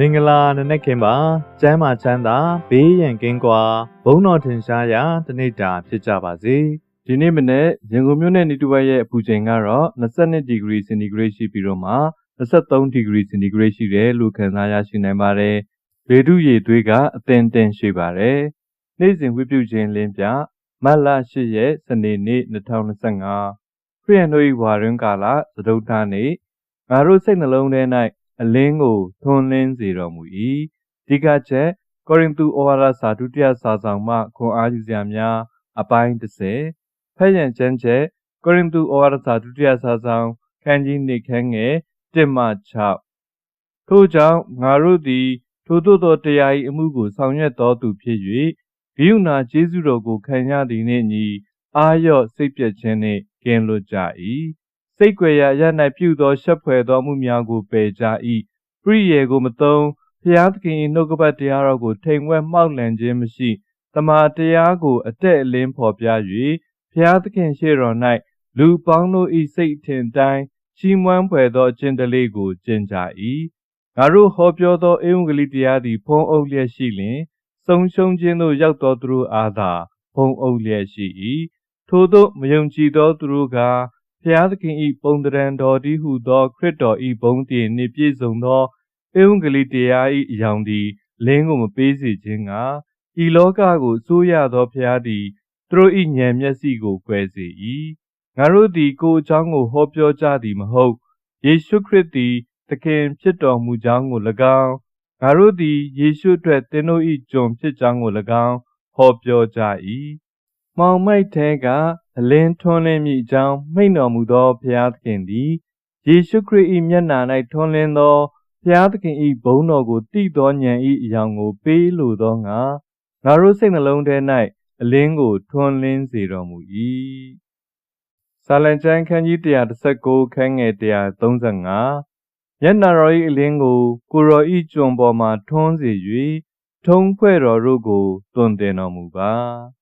မင်္ဂလာနနက်ခင်းပါကျမ်းမာချမ်းသာဘေးရန်ကင်းကွာဘုန်းတော်ထင်ရှားရာတနေ့တာဖြစ်ကြပါစေဒီနေ့မနေ့ရန်ကုန်မြို့နယ်နေတူဝက်ရဲ့အပူချိန်ကတော့22ဒီဂရီစင်တီဂရိတ်ရှိပြီးတော့မှ23ဒီဂရီစင်တီဂရိတ်ရှိတယ်လို့ခန့်မှန်းရရှိနိုင်ပါတယ်။လေထုရည်သွေးကအသင်တင်ရှိပါတယ်။နေ့စဉ်ဝိပုခြင်းလင်းပြမတ်လ8ရက်စနေနေ့2025ခရစ်ယာန်တို့၏ဝါရင်းကာလသဒုဋ္ဌာနေ့ငါတို့စိတ်နှလုံးထဲ၌ အလင်းကိုထွန်းလင်းစေတော်မူ၏။ဒီကချက်ကောရိန္သုဩဝါဒစာဒုတိယစာဆောင်မှခွန်အားယူစရာများအပိုင်း30ဖက်ရန်ကျမ်းချက်ကောရိန္သုဩဝါဒစာဒုတိယစာဆောင်ခန်းကြီးနေခန်းငယ်1မှ6ထို့ကြောင့်ငါတို့သည်ထိုသို့သောတရား၏အမှုကိုဆောင်ရွက်တော်သူဖြစ်၍ဂိယုဏကျေးဇူးတော်ကိုခံရသည်နှင့်ညီအာရော့စိတ်ပြည့်ခြင်းနှင့်ကင်းလွတ်ကြ၏ စိတ်ကြွယ်ရာရ၌ပြုသောရှက်ဖွယ်သောမှုများကိုပယ်ကြ၏ပရိယေကိုမသုံးဖျားသခင်၏နှုတ်ကပတ်တရားတော်ကိုထိမ်ဝဲမှောက်လန့်ခြင်းမရှိတမာတရားကိုအတက်အလင်းဖော်ပြ၍ဖျားသခင်ရှေ့တော်၌လူပေါင်းတို့၏စိတ်ထင်တိုင်းချီးမွမ်းဖွယ်သောအကျင့်တလေးကိုကျင့်ကြ၏ငါတို့ဟောပြောသောဧဝံဂေလိတရားသည်ဖုံးအုပ်လျက်ရှိလျင်ဆုံးရှုံးခြင်းသို့ရောက်သောသူတို့အားသာဖုံးအုပ်လျက်ရှိ၏ထို့သောမယုံကြည်သောသူတို့က ဖျားသခင်၏ပုံတရံတော်သည်ဟုသော ခရစ်တော်၏ဘုန်းတည်နှင့်ပြည့်စုံသောဧဝံဂေလိတရား၏အယောင်သည်လင်းကိုမပေးစေခြင်းကဤလောကကိုစိုးရသောဖျားသည်သူတို့၏ဉာဏ်မျက်စိကိုကွယ်စေ၏ငါတို့သည်ကိုယ်အကြောင်းကိုဟောပြောကြသည်မဟုတ်ယေရှုခရစ်သည်သခင်ဖြစ်တော်မူကြောင်းကို၎င်းငါတို့သည်ယေရှုအတွက်သင်တို့၏ကျွန်ဖြစ်ကြောင်းကို၎င်းဟောပြောကြ၏မှောင်မိုက်ထဲက အလင်းထွန်းလင်းမိကြောင်းမိန့်တော်မူသောဘုရားသခင်သည်ယေရှုခရစ်၏မျက်နှာ၌ထွန်းလင်းသောဘုရားသခင်၏ဘုန်းတော်ကိုတည်သောဉာဏ်၏အယောင်ကိုပေးလိုသောငါငါတို့စိတ်နှလုံးထဲ၌အလင်းကိုထွန်းလင်းစေတော်မူ၏စာလံကျမ်းခန်းကြီး119ခန်းငယ်135မျက်နှာတော်၏အလင်းကို ကိုရောဤကျွန်ပေါ်မှထွန်းစေ၍ထုံးဖွဲ့တော်တို့ကိုတွင်တင်တော်မူပါအ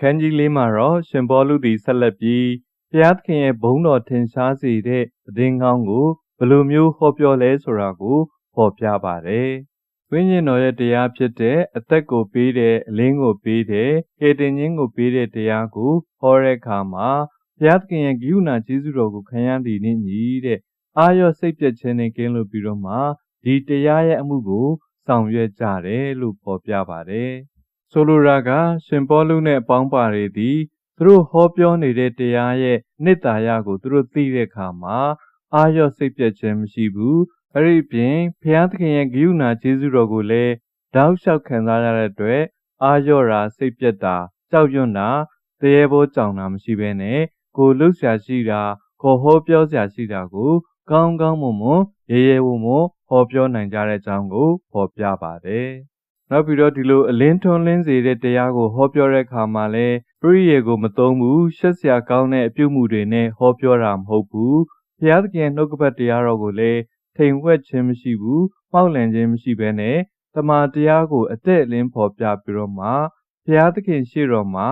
ခန်းကြီးလေးမှာတော့ရှင်ဘောလူသည်ဆက်လက်ပြီးဘုရားသခင်ရဲ့ဘုန်းတော်ထင်ရှားစေတဲ့သတင်းကောင်းကိုဘယ်လိုမျိုးဟောပြောလဲဆိုတာကိုဖော်ပြပါတယ်ဝိညာဉ်တော်ရဲ့တရားဖြစ်တဲ့အသက်ကိုပေးတဲ့အလင်းကိုပေးတဲ့ကေတင်ခြင်းကိုပေးတဲ့တရားကိုဟောတဲ့အခါမှာဘုရားသခင်ရဲ့ဂိယူနာကျေးဇူးတော်ကိုခံရသည်နှင့်ညီတဲ့အာရော့စိတ်ပြည့်ခြင်းနဲ့ကင်းလို့ပြီးတော့မှဒီတရားရဲ့အမှုကိုဆောင်ရွက်ကြတယ်လို့ဖော်ပြပါတယ်။ ဆိုလိုတာက ရှင်ပေါလုနဲ့အပေါင်းပါတွေသည်သူတို့ဟောပြောနေတဲ့တရားရဲ့နှစ်သာရကိုသူတို့သိတဲ့အခါမှာအာရော့စိတ်ပြည့်ခြင်းမရှိဘူး။အဲ့ဒီပြင်ဘုရားသခင်ရဲ့ဂိယူနာကျေးဇူးတော်ကိုလည်းတောက်လျှောက်ခံစားရတဲ့အတွက်အာရော့တာစိတ်ပြည့်တာကြောက်ရွံ့တာတရေဘောကြောင်တာမရှိဘဲနဲ့ကိုလှုပ်ရှားရှိတာကိုဟောပြောစရာရှိတာကိုကောင်းကောင်းမွန်မွန်ရေရေဝံ့ဝံ့ဟောပြောနိုင်ကြတဲ့အကြောင်းကိုဖော်ပြပါတယ်။ နောက်ပြီးတော့ဒီလိုအလင်းထွန်းလင်းစေတဲ့တရားကိုဟောပြောတဲ့အခါမှာလည်းပရိယေကိုမသုံးဘူးရှက်စရာကောင်းတဲ့အပြုမှုတွေနဲ့ဟောပြောတာမဟုတ်ဘူး။ဘုရားသခင်နှုတ်ကပတ်တရားတော်ကိုလည်းထိန်ဝှက်ခြင်းမရှိဘူး။မှောက်လန့်ခြင်းမရှိဘဲနဲ့တမန်တရားကိုအသက်အလင်းဖော်ပြပြီးတော့မှဘုရားသခင်ရှေ့တော်မှာ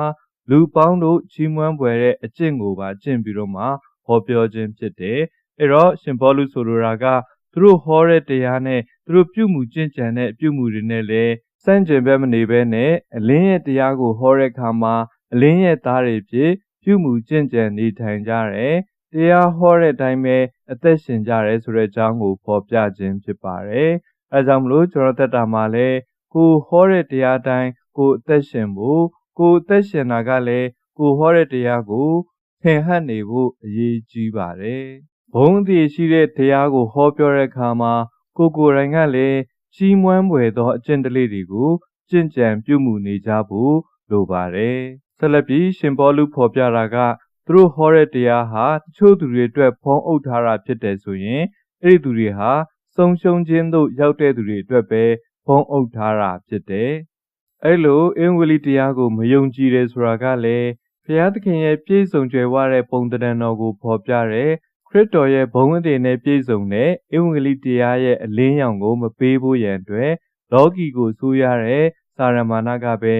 လူပေါင်းတို့ချီးမွမ်းပွေတဲ့အကျင့်ကိုပါကျင့်ပြီးတော့မှဟောပြောခြင်းဖြစ်တယ်။အဲ့တော့ရှင်ဘောလူဆိုလိုတာကသူတို့ဟောတဲ့တရားနဲ့သူတို့ပြုမှုကျင့်ကြံတဲ့အပြုမှုတွေနဲ့လည်းစ န့်ကျင်ဘက်မနေဘဲနဲ့အလင်းရဲ့တရားကိုဟောတဲ့အခါမှာအလင်းရဲ့သားတွေဖြစ်ပြုမှုကျင့်ကြံနေထိုင်ကြတယ်။တရားဟောတဲ့အတိုင်းပဲအသက်ရှင်ကြရဲဆိုတဲ့အကြောင်းကိုဖော်ပြခြင်းဖြစ်ပါတယ်။အဲကြောင့်မလို့ကျွန်တော်တက်တာမှာလည်းကိုဟောတဲ့တရားတိုင်းကိုအသက်ရှင်ဖို့ကိုအသက်ရှင်တာကလည်းကိုဟောတဲ့တရားကိုထင်ဟပ်နေဖို့အရေးကြီးပါတယ်။ဘုံတည်ရှိတဲ့တရားကိုဟောပြောတဲ့အခါမှာကိုကိုယ်တိုင်ကလည်း ကြီးမွမ်းပွေသောအကျင့်တလေးတွေကိုကျင့်ကြံပြုမှုနေကြဖို့လိုပါတယ်။ဆက်လက်ပြီးရှင်ဘောလူဖော်ပြတာကသူတို့ဟောတဲ့တရားဟာတချို့သူတွေအတွက်ဖုံးအုပ်ထားတာဖြစ်တယ်ဆိုရင်အဲ့ဒီသူတွေဟာဆုံးရှုံးခြင်းသို့ရောက်တဲ့သူတွေအတွက်ပဲဖုံးအုပ်ထားတာဖြစ်တယ်။အဲ့လိုအင်္ဂလိပ်တရားကိုမယုံကြည်တယ်ဆိုတာကလည်းဘုရားသခင်ရဲ့ပြည့်စုံကြွယ်ဝတဲ့ပုံတံတော်ကိုဖော်ပြတဲ့ ခရစ်တော်ရဲ့ဘုံအသေးနဲ့ပြည့်စုံတဲ့အင်္ဂလိပ်တရားရဲ့အလင်းရောင်ကို မပေးဖို့ရန်အတွက်လောကီကိုဆိုးရတဲ့စာရမဏကပဲ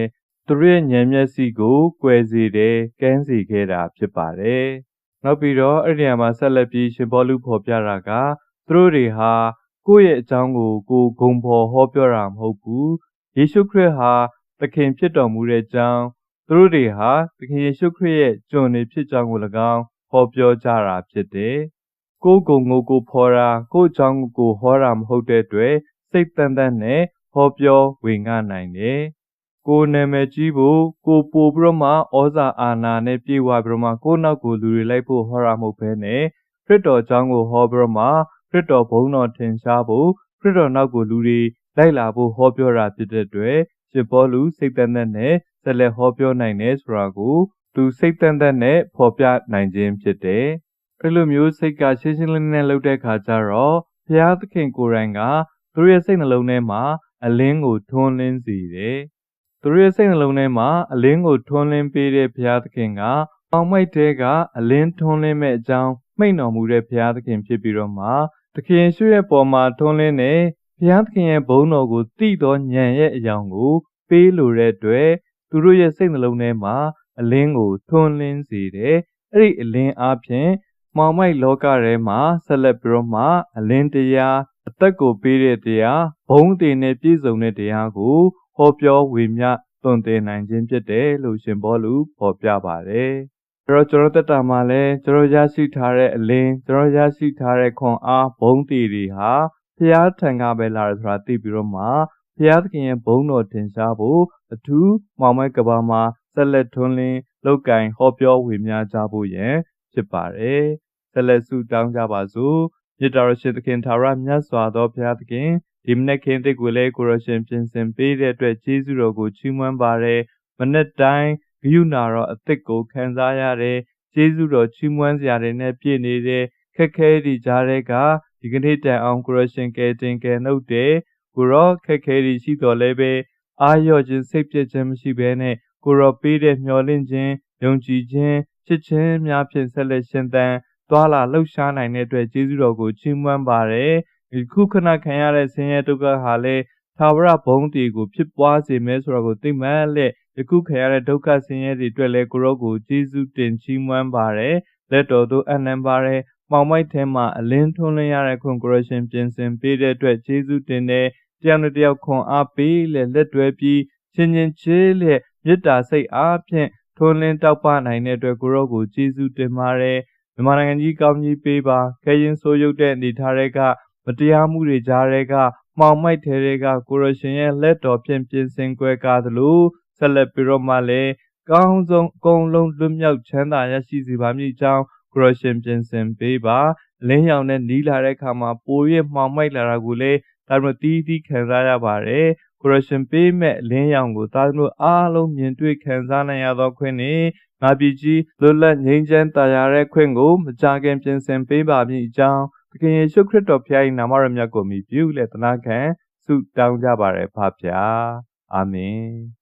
သူတို့ရဲ့ဉာဏ်မျက်စိကိုကွယ်စေတယ်ကန်းစေခဲ့တာဖြစ်ပါတယ်။နောက်ပြီးတော့အဲ့ဒီနေရာမှာဆက်လက်ပြီးရှင်ဘောလူဖော်ပြတာကသူတို့တွေဟာကိုယ့်ရဲ့အကြောင်းကိုကိုယ်ဂုံဖော်ဟောပြောတာမဟုတ်ဘူးယေရှုခရစ်ဟာသခင်ဖြစ်တော်မူတဲ့အကြောင်းသူတို့တွေဟာသခင်ယေရှုခရစ်ရဲ့ကျွန်တွေဖြစ်ကြောင်းကို၎င်း ဟောပြောကြတာဖြစ်တယ်ကိုယ်ကိုယ်ကိုကိုဖော်တာကိုယ့်အကြောင်းကိုကိုဟောတာမဟုတ်တဲ့အတွက်စိတ်တန်တန်နဲ့ဟောပြောဝင်ငှနိုင်တယ်ကိုယ်နာမည်ကြီးဖို့ကိုပို့ပြီးတော့မှဩဇာအာဏာနဲ့ပြေဝပြီးတော့မှကိုယ့်နောက်ကိုလူတွေလိုက်ဖို့ဟောတာမဟုတ်ဘဲနဲ့ခရစ်တော်အကြောင်းကိုဟောပြီးတော့မှခရစ်တော်ဘုန်းတော်ထင်ရှားဖို့ခရစ်တော်နောက်ကိုလူတွေလိုက်လာဖို့ဟောပြောတာဖြစ်တဲ့အတွက်ရှင်ပေါလုစိတ်တန်တန်နဲ့ဆက်လက်ဟောပြောနိုင်တယ်ဆိုတာကို သူစိတ်တန်တန်နဲ့ဖော်ပြနိုင်ခြင်းဖြစ်တယ်။အဲ့လိုမျိုးစိတ်ကရှင်းရှင်းလင်းလင်းလုပ်တဲ့ခါကျတော့ဘုရားသခင်ကိုယ်တိုင်ကသူတို့ရဲ့စိတ်နှလုံးထဲမှာအလင်းကိုထွန်းလင်းစေတယ်။သူတို့ရဲ့စိတ်နှလုံးထဲမှာအလင်းကိုထွန်းလင်းပေးတဲ့ဘုရားသခင်ကအောင်မိုက်တဲကအလင်းထွန်းလင်းမဲ့အကြောင်းမိန့်တော်မူတဲ့ဘုရားသခင်ဖြစ်ပြီးတော့မှသခင်ရွှေရဲ့ပေါ်မှာထွန်းလင်းတဲ့ဘုရားသခင်ရဲ့ဘုန်းတော်ကိုသိသောဉာဏ်ရဲ့အယောင်ကို ပေးလိုတဲ့အတွက်သူတို့ရဲ့စိတ်နှလုံးထဲမှာ အလင်းကိုထွန်းလင်းစေတယ်။အဲ့ဒီအလင်းအားဖြင့်မောင်မိုက်လောကထဲမှာဆက်လက်ပြီးတော့မှအလင်းတရားအသက်ကိုပေးတဲ့တရားဘုံတည်နဲ့ပြည့်စုံတဲ့တရားကိုဟောပြောဝေမျှသွန်သင်နိုင်ခြင်းဖြစ်တယ်လို့ရှင်ဘောလူဖော်ပြပါတယ်။အဲ့တော့ကျွန်တော်တက်တာမှာလဲကျွန်တော်ရရှိထားတဲ့အလင်းကျွန်တော်ရရှိထားတဲ့ခွန်အားဘုံတည်တွေဟာဖျားထံကပဲလာတယ်ဆိုတာသိပြီးတော့မှဖျားသခင်ရဲ့ဘုံတော်ထင်ရှားဖို့အထူးမောင်မိုက်ကဘာမှာ ဆက်လက်ထွန်းလင်းလောက်ကင်ဟောပြောဝေမျှကြဖို့ရန်ဖြစ်ပါတယ်။ဆက်လက်ဆုတောင်းကြပါစို့။မြတ်တော်ရှင်သခင်သာရမြတ်စွာသောဘုရားသခင်ဒီမနေ့ခင်တိတ်ကိုလည်းကိုရရှင်ပြင်ဆင်ပေးတဲ့အတွက်ကျေးဇူးတော်ကိုချီးမွမ်းပါရယ်။မနေ့တိုင်းဂယုဏတော်အသစ်ကိုခံစားရတဲ့ကျေးဇူးတော်ချီးမွမ်းစရာတွေနဲ့ပြည့်နေတဲ့ခက်ခဲဒီကြားတွေကဒီကနေ့တိုင်အောင်ကိုရရှင်ကဲတင်ကဲနှုတ်တဲ့ကိုရောခက်ခဲဒီရှိတော်လဲပဲအာရော့ခြင်းစိတ်ပြည့်ခြင်းမရှိဘဲနဲ့ ကိုရောပေးတဲ့မျှော်လင့်ခြင်းယုံကြည်ခြင်းချစ်ခြင်းများဖြင့်ဆက်လက်ရှင်သန်သွားလာလှုပ်ရှားနိုင်တဲ့အတွက်ကျေးဇူးတော်ကိုချီးမွမ်းပါရယ်ဒီခုခဏခံရတဲ့ဆင်းရဲဒုက္ခဟာလည်းသာဝရဘုံတီကိုဖြစ်ပွားစေမယ်ဆိုတာကိုသိမှန်လက်ယခုခံရတဲ့ဒုက္ခဆင်းရဲတွေအတွက်လည်းကိုရောကိုကျေးဇူးတင်ချီးမွမ်းပါရယ်လက်တော်သို့အနံပါရယ်မှောင်မိုက်ထဲမှာအလင်းထွန်းလင်းရတဲ့ခွန်ကိုရရှင်ပြင်ဆင်ပေးတဲ့အတွက်ကျေးဇူးတင်တယ်တရားနဲ့တရားခွန်အားပေးလက်လက်တွဲပြီးချင်းချင်းချေးလက် မေတ္တာစိတ်အားဖြင့်ထွန်းလင်းတောက်ပနိုင်တဲ့အတွက်ကိုရောကိုကျေးဇူးတင်ပါတယ်မြန်မာနိုင်ငံကြီးကောင်းကြီးပေးပါခဲရင်ဆိုးရုပ်တဲ့အနေထားတွေကမတရားမှုတွေကြားတွေကမှောင်မိုက်ထဲတွေကကိုရရှင်ရဲ့လက်တော်ဖြင့်ပြင်ဆင်ကွဲကားသလိုဆက်လက်ပြီးတော့မှလည်းကောင်းဆုံးအကုန်လုံးလွတ်မြောက်ချမ်းသာရရှိစေပါမည်ကြောင်းကိုရရှင်ပြင်ဆင်ပေးပါလင်းရောင်နဲ့နီးလာတဲ့အခါမှာပိုရမှောင်မိုက်လာတာကိုလည်းဒါမှတီးတီးခံစားရပါတယ် ကိုရရှင်ပေးမဲ့လင်းရောင်ကိုသားသမီးအားလုံးမြင်တွေ့ခံစားနိုင်ရသောခွင့်နဲ့ငါပြည်ကြီးလွတ်လပ်ငြိမ်းချမ်းတရားတဲ့ခွင့်ကိုမကြခင်ပြင်ဆင်ပေးပါမည်အကြောင်းသခင်ယေရှုခရစ်တော်ဖခင်၏နာမတော်မြတ်ကိုမြည်ပြုလက်သနာခံဆုတောင်းကြပါရယ်ဖပါအာမင်